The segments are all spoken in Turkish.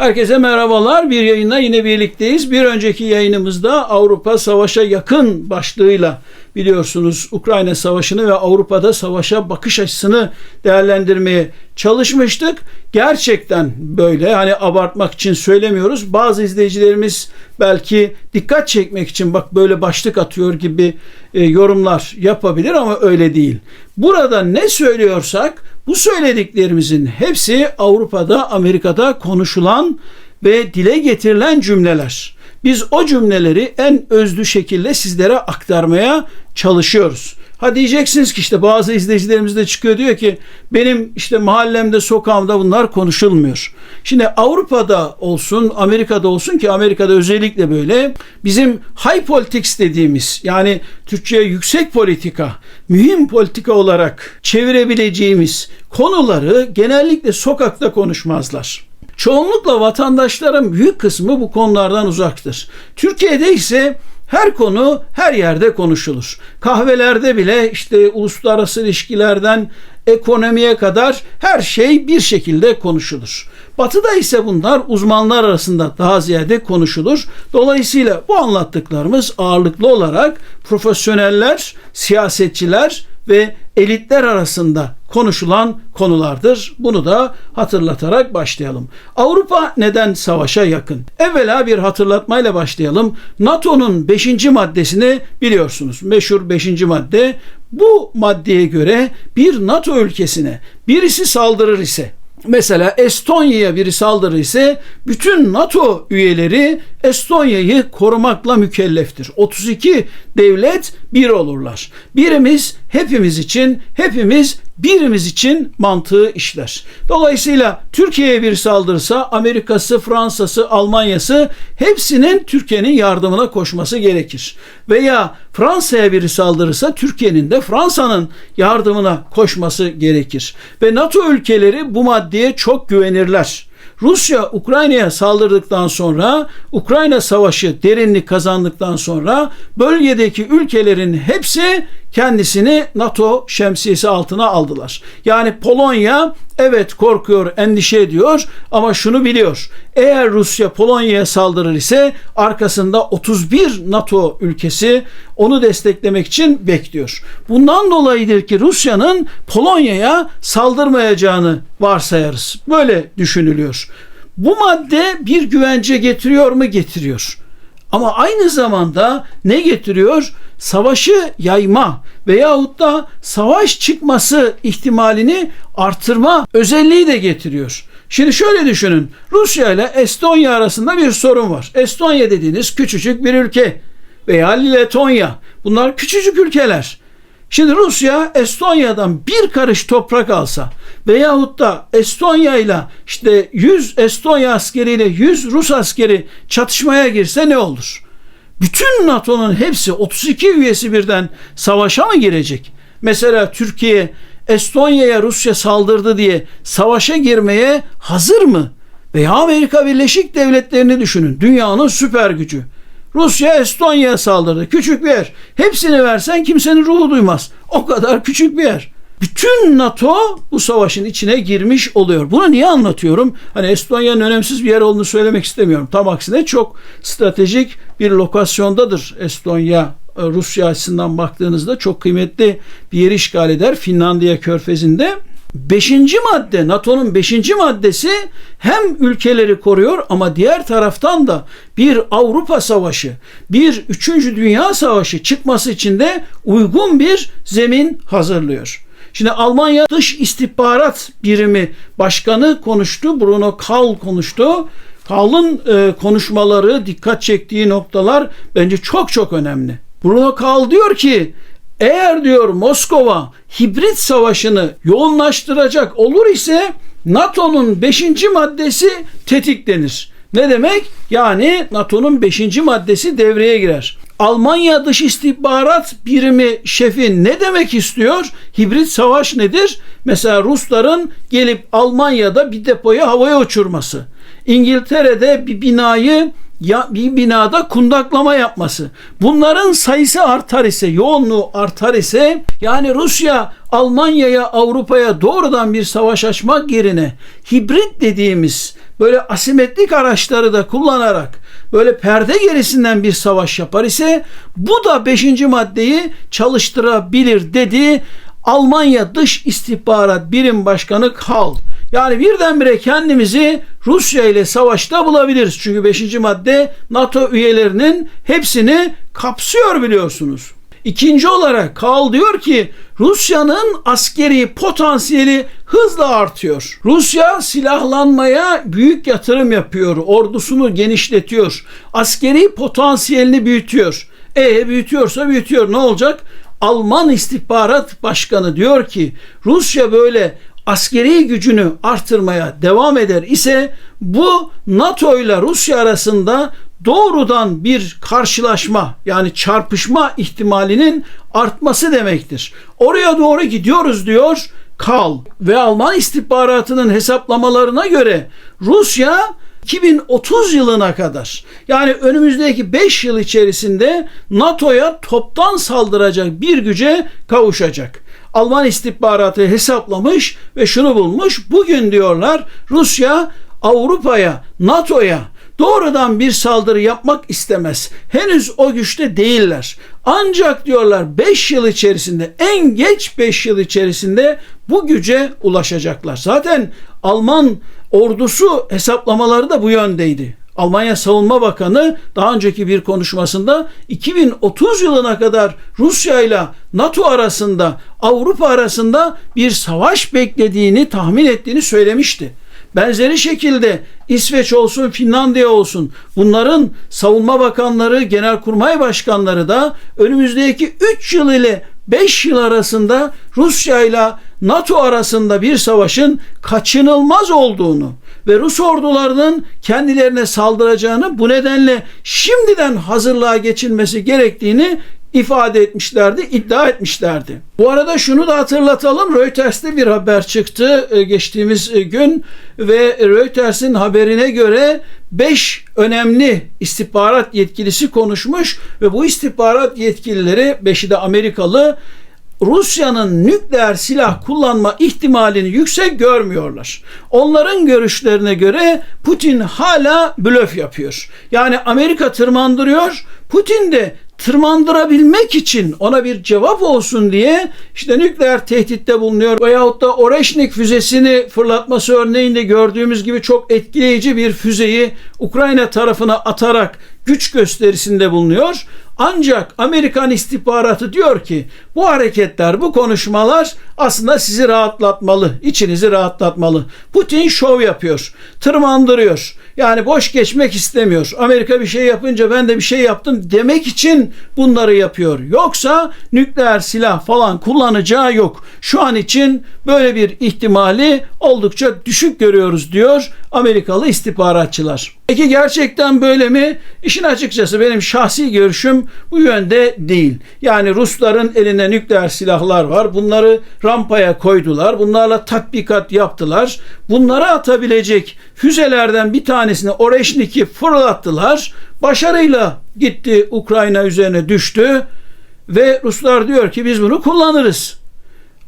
Herkese merhabalar. Bir yayında yine birlikteyiz. Bir önceki yayınımızda Avrupa savaşa yakın başlığıyla biliyorsunuz Ukrayna Savaşı'nı ve Avrupa'da savaşa bakış açısını değerlendirmeye çalışmıştık. Gerçekten böyle hani abartmak için söylemiyoruz. Bazı izleyicilerimiz belki dikkat çekmek için bak böyle başlık atıyor gibi e, yorumlar yapabilir ama öyle değil. Burada ne söylüyorsak bu söylediklerimizin hepsi Avrupa'da, Amerika'da konuşulan ve dile getirilen cümleler. Biz o cümleleri en özlü şekilde sizlere aktarmaya çalışıyoruz. Ha diyeceksiniz ki işte bazı izleyicilerimiz de çıkıyor diyor ki benim işte mahallemde sokağımda bunlar konuşulmuyor. Şimdi Avrupa'da olsun Amerika'da olsun ki Amerika'da özellikle böyle bizim high politics dediğimiz yani Türkçe yüksek politika mühim politika olarak çevirebileceğimiz konuları genellikle sokakta konuşmazlar. Çoğunlukla vatandaşların büyük kısmı bu konulardan uzaktır. Türkiye'de ise her konu her yerde konuşulur. Kahvelerde bile işte uluslararası ilişkilerden ekonomiye kadar her şey bir şekilde konuşulur. Batı'da ise bunlar uzmanlar arasında daha ziyade konuşulur. Dolayısıyla bu anlattıklarımız ağırlıklı olarak profesyoneller, siyasetçiler ve elitler arasında konuşulan konulardır. Bunu da hatırlatarak başlayalım. Avrupa neden savaşa yakın? Evvela bir hatırlatmayla başlayalım. NATO'nun 5. maddesini biliyorsunuz. Meşhur 5. madde. Bu maddeye göre bir NATO ülkesine birisi saldırır ise Mesela Estonya'ya biri saldırı ise bütün NATO üyeleri Estonya'yı korumakla mükelleftir. 32 devlet bir olurlar. Birimiz hepimiz için, hepimiz birimiz için mantığı işler. Dolayısıyla Türkiye'ye bir saldırırsa Amerika'sı, Fransa'sı, Almanya'sı hepsinin Türkiye'nin yardımına koşması gerekir. Veya Fransa'ya biri saldırırsa Türkiye'nin de Fransa'nın yardımına koşması gerekir. Ve NATO ülkeleri bu maddeye çok güvenirler. Rusya Ukrayna'ya saldırdıktan sonra Ukrayna savaşı derinlik kazandıktan sonra bölgedeki ülkelerin hepsi kendisini NATO şemsiyesi altına aldılar. Yani Polonya evet korkuyor, endişe ediyor ama şunu biliyor. Eğer Rusya Polonya'ya saldırır ise arkasında 31 NATO ülkesi onu desteklemek için bekliyor. Bundan dolayıdır ki Rusya'nın Polonya'ya saldırmayacağını varsayarız. Böyle düşünülüyor. Bu madde bir güvence getiriyor mu? Getiriyor. Ama aynı zamanda ne getiriyor? Savaşı yayma veyahut da savaş çıkması ihtimalini artırma özelliği de getiriyor. Şimdi şöyle düşünün. Rusya ile Estonya arasında bir sorun var. Estonya dediğiniz küçücük bir ülke veya Letonya. Bunlar küçücük ülkeler. Şimdi Rusya Estonya'dan bir karış toprak alsa veyahut da Estonya ile işte 100 Estonya askeriyle 100 Rus askeri çatışmaya girse ne olur? Bütün NATO'nun hepsi 32 üyesi birden savaşa mı girecek? Mesela Türkiye Estonya'ya Rusya saldırdı diye savaşa girmeye hazır mı? Veya Amerika Birleşik Devletleri'ni düşünün. Dünyanın süper gücü. Rusya Estonya'ya saldırdı. Küçük bir yer. Hepsini versen kimsenin ruhu duymaz. O kadar küçük bir yer. Bütün NATO bu savaşın içine girmiş oluyor. Bunu niye anlatıyorum? Hani Estonya'nın önemsiz bir yer olduğunu söylemek istemiyorum. Tam aksine çok stratejik bir lokasyondadır Estonya e, Rusya açısından baktığınızda çok kıymetli bir yer işgal eder. Finlandiya körfezinde Beşinci madde NATO'nun beşinci maddesi hem ülkeleri koruyor ama diğer taraftan da bir Avrupa Savaşı, bir Üçüncü Dünya Savaşı çıkması için de uygun bir zemin hazırlıyor. Şimdi Almanya Dış İstihbarat Birimi Başkanı konuştu, Bruno Kahl konuştu. Kahl'ın e, konuşmaları, dikkat çektiği noktalar bence çok çok önemli. Bruno Kahl diyor ki eğer diyor Moskova hibrit savaşını yoğunlaştıracak olur ise NATO'nun 5. maddesi tetiklenir. Ne demek? Yani NATO'nun 5. maddesi devreye girer. Almanya Dış İstihbarat Birimi şefi ne demek istiyor? Hibrit savaş nedir? Mesela Rusların gelip Almanya'da bir depoyu havaya uçurması. İngiltere'de bir binayı ya bir binada kundaklama yapması. Bunların sayısı artar ise, yoğunluğu artar ise yani Rusya Almanya'ya, Avrupa'ya doğrudan bir savaş açmak yerine hibrit dediğimiz böyle asimetrik araçları da kullanarak böyle perde gerisinden bir savaş yapar ise bu da 5. maddeyi çalıştırabilir dedi Almanya Dış İstihbarat Birim Başkanı Kal. Yani birdenbire kendimizi Rusya ile savaşta bulabiliriz. Çünkü 5. madde NATO üyelerinin hepsini kapsıyor biliyorsunuz. İkinci olarak Kal diyor ki Rusya'nın askeri potansiyeli hızla artıyor. Rusya silahlanmaya büyük yatırım yapıyor. Ordusunu genişletiyor. Askeri potansiyelini büyütüyor. E büyütüyorsa büyütüyor. Ne olacak? Alman istihbarat başkanı diyor ki Rusya böyle askeri gücünü artırmaya devam eder ise bu NATO ile Rusya arasında doğrudan bir karşılaşma yani çarpışma ihtimalinin artması demektir. Oraya doğru gidiyoruz diyor Kal ve Alman istihbaratının hesaplamalarına göre Rusya 2030 yılına kadar yani önümüzdeki 5 yıl içerisinde NATO'ya toptan saldıracak bir güce kavuşacak. Alman istihbaratı hesaplamış ve şunu bulmuş. Bugün diyorlar Rusya Avrupa'ya, NATO'ya doğrudan bir saldırı yapmak istemez. Henüz o güçte değiller. Ancak diyorlar 5 yıl içerisinde en geç 5 yıl içerisinde bu güce ulaşacaklar. Zaten Alman ordusu hesaplamaları da bu yöndeydi. Almanya Savunma Bakanı daha önceki bir konuşmasında 2030 yılına kadar Rusya ile NATO arasında, Avrupa arasında bir savaş beklediğini, tahmin ettiğini söylemişti. Benzeri şekilde İsveç olsun, Finlandiya olsun bunların savunma bakanları, genelkurmay başkanları da önümüzdeki 3 yıl ile 5 yıl arasında Rusya ile NATO arasında bir savaşın kaçınılmaz olduğunu ve Rus ordularının kendilerine saldıracağını bu nedenle şimdiden hazırlığa geçilmesi gerektiğini ifade etmişlerdi, iddia etmişlerdi. Bu arada şunu da hatırlatalım. Reuters'te bir haber çıktı e, geçtiğimiz e, gün ve Reuters'in haberine göre 5 önemli istihbarat yetkilisi konuşmuş ve bu istihbarat yetkilileri 5'i de Amerikalı Rusya'nın nükleer silah kullanma ihtimalini yüksek görmüyorlar. Onların görüşlerine göre Putin hala blöf yapıyor. Yani Amerika tırmandırıyor, Putin de tırmandırabilmek için ona bir cevap olsun diye işte nükleer tehditte bulunuyor veyahut da Oreşnik füzesini fırlatması örneğinde gördüğümüz gibi çok etkileyici bir füzeyi Ukrayna tarafına atarak güç gösterisinde bulunuyor. Ancak Amerikan istihbaratı diyor ki bu hareketler, bu konuşmalar aslında sizi rahatlatmalı, içinizi rahatlatmalı. Putin şov yapıyor, tırmandırıyor. Yani boş geçmek istemiyor. Amerika bir şey yapınca ben de bir şey yaptım demek için bunları yapıyor. Yoksa nükleer silah falan kullanacağı yok. Şu an için böyle bir ihtimali oldukça düşük görüyoruz diyor Amerikalı istihbaratçılar. Peki gerçekten böyle mi? İşin açıkçası benim şahsi görüşüm bu yönde değil. Yani Rusların nükleer silahlar var. Bunları rampaya koydular. Bunlarla tatbikat yaptılar. Bunları atabilecek füzelerden bir tanesini Oreşnik'i fırlattılar. Başarıyla gitti Ukrayna üzerine düştü. Ve Ruslar diyor ki biz bunu kullanırız.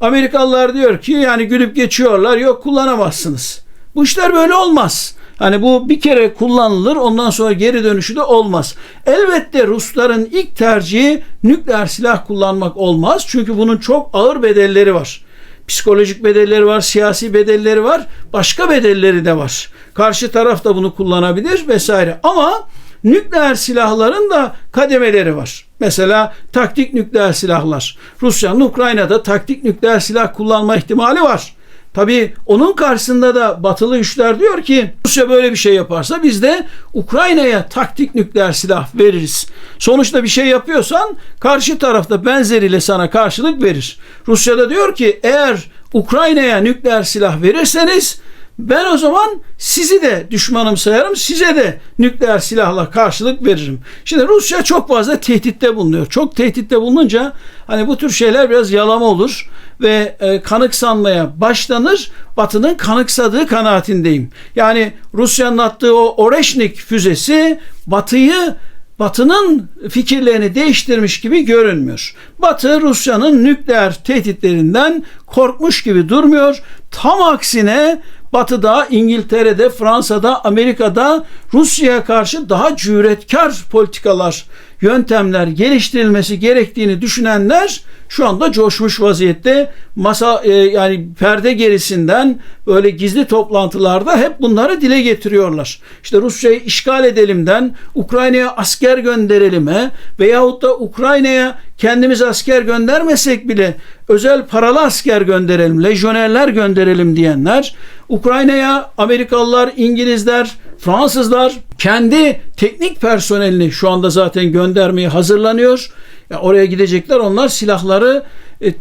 Amerikalılar diyor ki yani gülüp geçiyorlar yok kullanamazsınız. Bu işler böyle olmaz. Hani bu bir kere kullanılır ondan sonra geri dönüşü de olmaz. Elbette Rusların ilk tercihi nükleer silah kullanmak olmaz. Çünkü bunun çok ağır bedelleri var. Psikolojik bedelleri var, siyasi bedelleri var, başka bedelleri de var. Karşı taraf da bunu kullanabilir vesaire. Ama nükleer silahların da kademeleri var. Mesela taktik nükleer silahlar. Rusya'nın Ukrayna'da taktik nükleer silah kullanma ihtimali var. Tabi onun karşısında da batılı güçler diyor ki Rusya böyle bir şey yaparsa biz de Ukrayna'ya taktik nükleer silah veririz. Sonuçta bir şey yapıyorsan karşı tarafta benzeriyle sana karşılık verir. Rusya da diyor ki eğer Ukrayna'ya nükleer silah verirseniz ben o zaman sizi de düşmanım sayarım, size de nükleer silahla karşılık veririm. Şimdi Rusya çok fazla tehditte bulunuyor. Çok tehditte bulununca hani bu tür şeyler biraz yalama olur ve e, kanıksanmaya başlanır. Batı'nın kanıksadığı kanaatindeyim. Yani Rusya'nın attığı o Oreşnik füzesi Batı'yı Batı'nın fikirlerini değiştirmiş gibi görünmüyor. Batı Rusya'nın nükleer tehditlerinden korkmuş gibi durmuyor. Tam aksine Batı'da, İngiltere'de, Fransa'da, Amerika'da Rusya'ya karşı daha cüretkar politikalar, yöntemler geliştirilmesi gerektiğini düşünenler şu anda coşmuş vaziyette. Masa e, yani perde gerisinden böyle gizli toplantılarda hep bunları dile getiriyorlar. İşte Rusya'yı işgal edelimden Ukrayna'ya asker gönderelim'e veyahut da Ukrayna'ya kendimiz asker göndermesek bile özel paralı asker gönderelim, lejyonerler gönderelim diyenler, Ukrayna'ya Amerikalılar, İngilizler, Fransızlar kendi teknik personelini şu anda zaten göndermeye hazırlanıyor. Ya oraya gidecekler onlar silahları, e,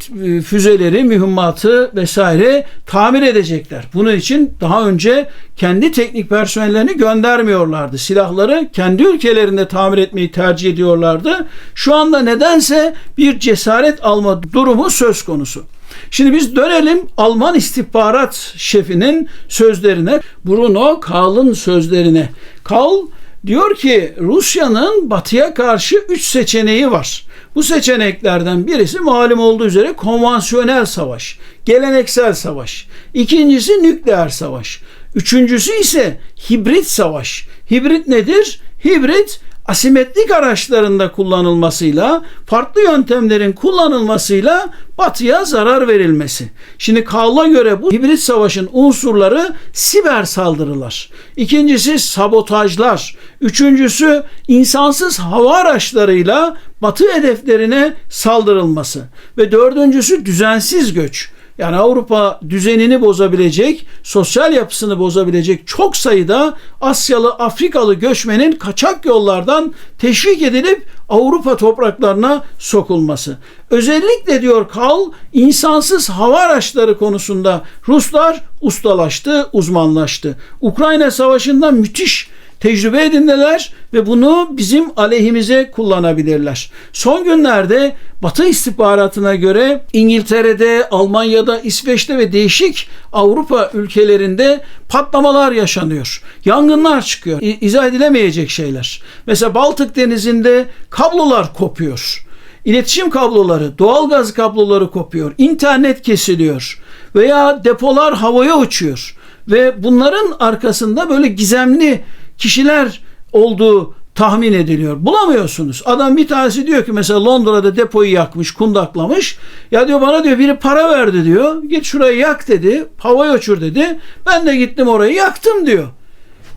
füzeleri, mühimmatı vesaire tamir edecekler. Bunun için daha önce kendi teknik personellerini göndermiyorlardı. Silahları kendi ülkelerinde tamir etmeyi tercih ediyorlardı. Şu anda nedense bir cesaret alma durumu söz konusu. Şimdi biz dönelim Alman istihbarat şefinin sözlerine. Bruno Kahl'ın sözlerine. Kahl diyor ki Rusya'nın batıya karşı üç seçeneği var. Bu seçeneklerden birisi malum olduğu üzere konvansiyonel savaş, geleneksel savaş. İkincisi nükleer savaş. Üçüncüsü ise hibrit savaş. Hibrit nedir? Hibrit asimetrik araçlarında kullanılmasıyla, farklı yöntemlerin kullanılmasıyla batıya zarar verilmesi. Şimdi Kavl'a göre bu hibrit savaşın unsurları siber saldırılar. İkincisi sabotajlar. Üçüncüsü insansız hava araçlarıyla batı hedeflerine saldırılması. Ve dördüncüsü düzensiz göç yani Avrupa düzenini bozabilecek, sosyal yapısını bozabilecek çok sayıda Asyalı, Afrikalı göçmenin kaçak yollardan teşvik edilip Avrupa topraklarına sokulması. Özellikle diyor Kal, insansız hava araçları konusunda Ruslar ustalaştı, uzmanlaştı. Ukrayna Savaşı'nda müthiş tecrübe edindiler ve bunu bizim aleyhimize kullanabilirler. Son günlerde Batı istihbaratına göre İngiltere'de, Almanya'da, İsveç'te ve değişik Avrupa ülkelerinde patlamalar yaşanıyor. Yangınlar çıkıyor. İzah edilemeyecek şeyler. Mesela Baltık Denizi'nde kablolar kopuyor. İletişim kabloları, doğalgaz kabloları kopuyor. İnternet kesiliyor veya depolar havaya uçuyor ve bunların arkasında böyle gizemli kişiler olduğu tahmin ediliyor. Bulamıyorsunuz. Adam bir tanesi diyor ki mesela Londra'da depoyu yakmış, kundaklamış. Ya diyor bana diyor biri para verdi diyor. Git şurayı yak dedi. Havaya uçur dedi. Ben de gittim orayı yaktım diyor.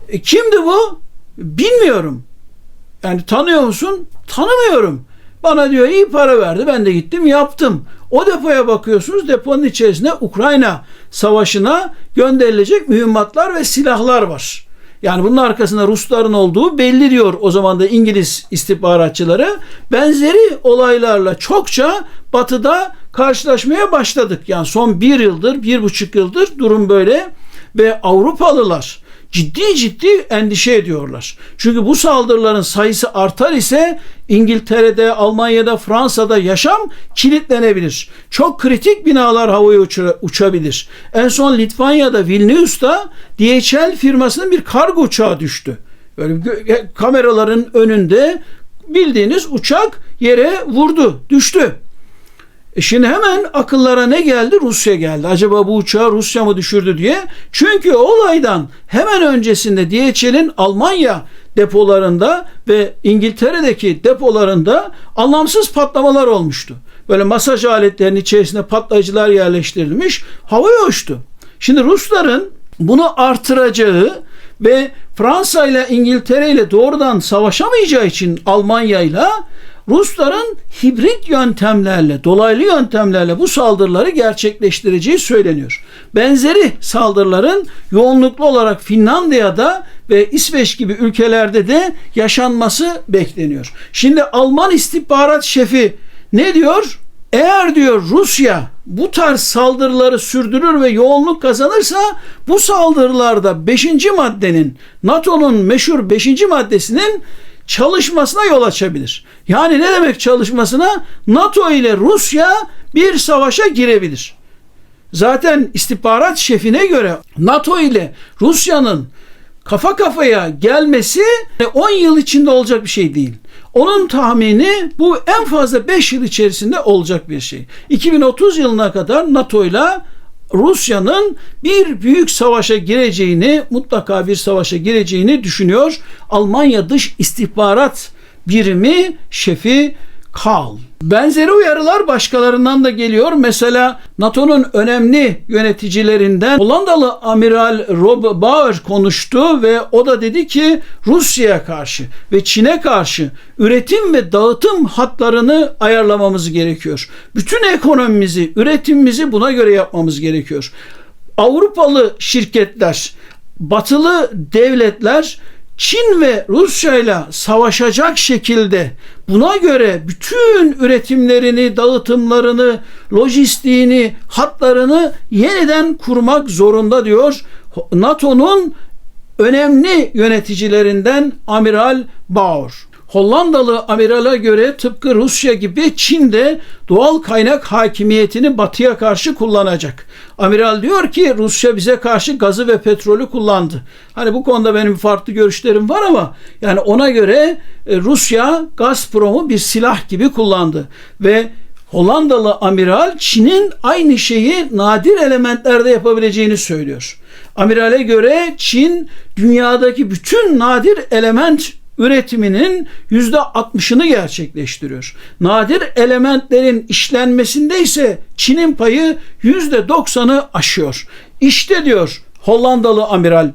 E, kimdi bu? Bilmiyorum. Yani tanıyor musun? Tanımıyorum. Bana diyor iyi para verdi. Ben de gittim yaptım. O depoya bakıyorsunuz. Deponun içerisinde Ukrayna savaşına gönderilecek mühimmatlar ve silahlar var. Yani bunun arkasında Rusların olduğu belli diyor o zaman da İngiliz istihbaratçıları. Benzeri olaylarla çokça batıda karşılaşmaya başladık. Yani son bir yıldır, bir buçuk yıldır durum böyle. Ve Avrupalılar ciddi ciddi endişe ediyorlar. Çünkü bu saldırıların sayısı artar ise İngiltere'de, Almanya'da, Fransa'da yaşam kilitlenebilir. Çok kritik binalar havaya uça, uçabilir. En son Litvanya'da, Vilnius'ta DHL firmasının bir kargo uçağı düştü. Böyle kameraların önünde bildiğiniz uçak yere vurdu, düştü. E şimdi hemen akıllara ne geldi? Rusya geldi. Acaba bu uçağı Rusya mı düşürdü diye. Çünkü olaydan hemen öncesinde DHL'in Almanya depolarında ve İngiltere'deki depolarında anlamsız patlamalar olmuştu. Böyle masaj aletlerinin içerisine patlayıcılar yerleştirilmiş, havaya uçtu. Şimdi Rusların bunu artıracağı ve Fransa ile İngiltere ile doğrudan savaşamayacağı için Almanya ile Rusların hibrit yöntemlerle, dolaylı yöntemlerle bu saldırıları gerçekleştireceği söyleniyor. Benzeri saldırıların yoğunluklu olarak Finlandiya'da ve İsveç gibi ülkelerde de yaşanması bekleniyor. Şimdi Alman istihbarat şefi ne diyor? Eğer diyor Rusya bu tarz saldırıları sürdürür ve yoğunluk kazanırsa bu saldırılarda 5. maddenin NATO'nun meşhur 5. maddesinin çalışmasına yol açabilir. Yani ne demek çalışmasına? NATO ile Rusya bir savaşa girebilir. Zaten istihbarat şefine göre NATO ile Rusya'nın kafa kafaya gelmesi 10 yıl içinde olacak bir şey değil. Onun tahmini bu en fazla 5 yıl içerisinde olacak bir şey. 2030 yılına kadar NATO ile Rusya'nın bir büyük savaşa gireceğini, mutlaka bir savaşa gireceğini düşünüyor. Almanya Dış İstihbarat Birimi şefi Karl. Benzeri uyarılar başkalarından da geliyor. Mesela NATO'nun önemli yöneticilerinden Hollandalı Amiral Rob Bauer konuştu ve o da dedi ki Rusya'ya karşı ve Çin'e karşı üretim ve dağıtım hatlarını ayarlamamız gerekiyor. Bütün ekonomimizi, üretimimizi buna göre yapmamız gerekiyor. Avrupalı şirketler, batılı devletler Çin ve Rusya ile savaşacak şekilde buna göre bütün üretimlerini, dağıtımlarını, lojistiğini, hatlarını yeniden kurmak zorunda diyor. NATO'nun önemli yöneticilerinden Amiral Bauer. Hollandalı amirala göre tıpkı Rusya gibi Çin de doğal kaynak hakimiyetini batıya karşı kullanacak. Amiral diyor ki Rusya bize karşı gazı ve petrolü kullandı. Hani bu konuda benim farklı görüşlerim var ama yani ona göre e, Rusya Gazprom'u bir silah gibi kullandı ve Hollandalı amiral Çin'in aynı şeyi nadir elementlerde yapabileceğini söylüyor. Amirale göre Çin dünyadaki bütün nadir element üretiminin yüzde 60'ını gerçekleştiriyor. Nadir elementlerin işlenmesinde ise Çin'in payı yüzde 90'ı aşıyor. İşte diyor Hollandalı amiral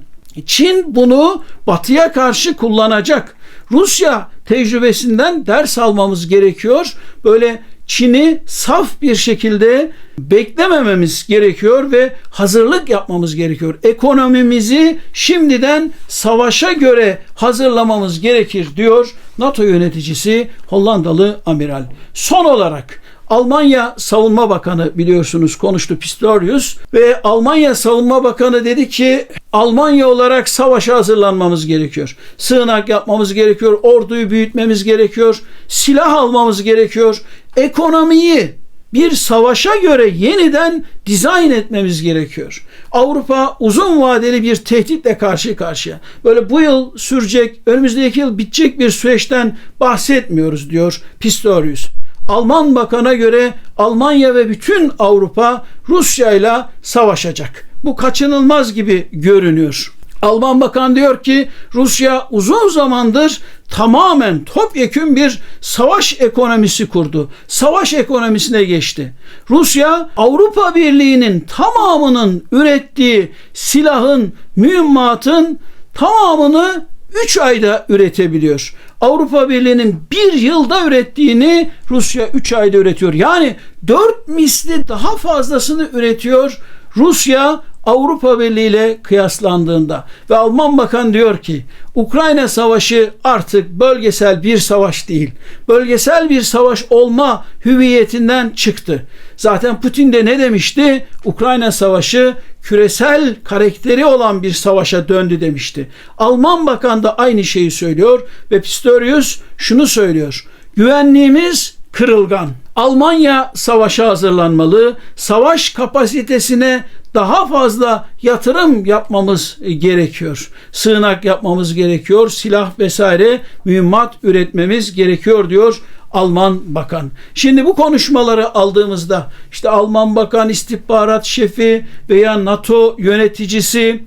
Çin bunu batıya karşı kullanacak. Rusya tecrübesinden ders almamız gerekiyor. Böyle Çin'i saf bir şekilde beklemememiz gerekiyor ve hazırlık yapmamız gerekiyor. Ekonomimizi şimdiden savaşa göre hazırlamamız gerekir diyor NATO yöneticisi Hollandalı amiral. Son olarak Almanya Savunma Bakanı biliyorsunuz konuştu Pistorius ve Almanya Savunma Bakanı dedi ki Almanya olarak savaşa hazırlanmamız gerekiyor. Sığınak yapmamız gerekiyor, orduyu büyütmemiz gerekiyor, silah almamız gerekiyor, ekonomiyi bir savaşa göre yeniden dizayn etmemiz gerekiyor. Avrupa uzun vadeli bir tehditle karşı karşıya. Böyle bu yıl sürecek, önümüzdeki yıl bitecek bir süreçten bahsetmiyoruz diyor Pistorius. Alman bakana göre Almanya ve bütün Avrupa Rusya ile savaşacak. Bu kaçınılmaz gibi görünüyor. Alman bakan diyor ki Rusya uzun zamandır tamamen topyekün bir savaş ekonomisi kurdu. Savaş ekonomisine geçti. Rusya Avrupa Birliği'nin tamamının ürettiği silahın, mühimmatın tamamını 3 ayda üretebiliyor. Avrupa Birliği'nin bir yılda ürettiğini Rusya 3 ayda üretiyor. Yani 4 misli daha fazlasını üretiyor. Rusya Avrupa Birliği ile kıyaslandığında ve Alman bakan diyor ki Ukrayna savaşı artık bölgesel bir savaş değil. Bölgesel bir savaş olma hüviyetinden çıktı. Zaten Putin de ne demişti? Ukrayna savaşı küresel karakteri olan bir savaşa döndü demişti. Alman bakan da aynı şeyi söylüyor ve Pistorius şunu söylüyor. Güvenliğimiz kırılgan. Almanya savaşa hazırlanmalı. Savaş kapasitesine daha fazla yatırım yapmamız gerekiyor. Sığınak yapmamız gerekiyor. Silah vesaire mühimmat üretmemiz gerekiyor diyor Alman bakan. Şimdi bu konuşmaları aldığımızda işte Alman bakan istihbarat şefi veya NATO yöneticisi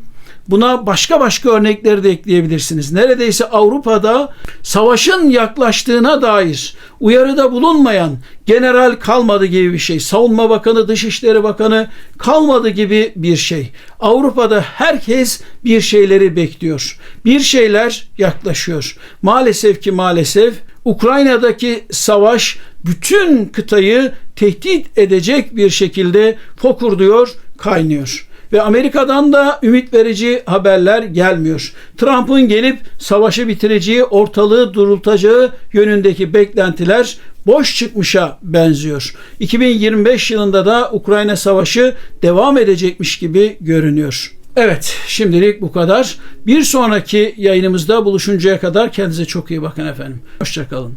Buna başka başka örnekleri de ekleyebilirsiniz. Neredeyse Avrupa'da savaşın yaklaştığına dair uyarıda bulunmayan general kalmadı gibi bir şey. Savunma Bakanı, Dışişleri Bakanı kalmadı gibi bir şey. Avrupa'da herkes bir şeyleri bekliyor. Bir şeyler yaklaşıyor. Maalesef ki maalesef Ukrayna'daki savaş bütün kıtayı tehdit edecek bir şekilde fokurduyor, kaynıyor ve Amerika'dan da ümit verici haberler gelmiyor. Trump'ın gelip savaşı bitireceği, ortalığı durultacağı yönündeki beklentiler boş çıkmışa benziyor. 2025 yılında da Ukrayna savaşı devam edecekmiş gibi görünüyor. Evet, şimdilik bu kadar. Bir sonraki yayınımızda buluşuncaya kadar kendinize çok iyi bakın efendim. Hoşçakalın.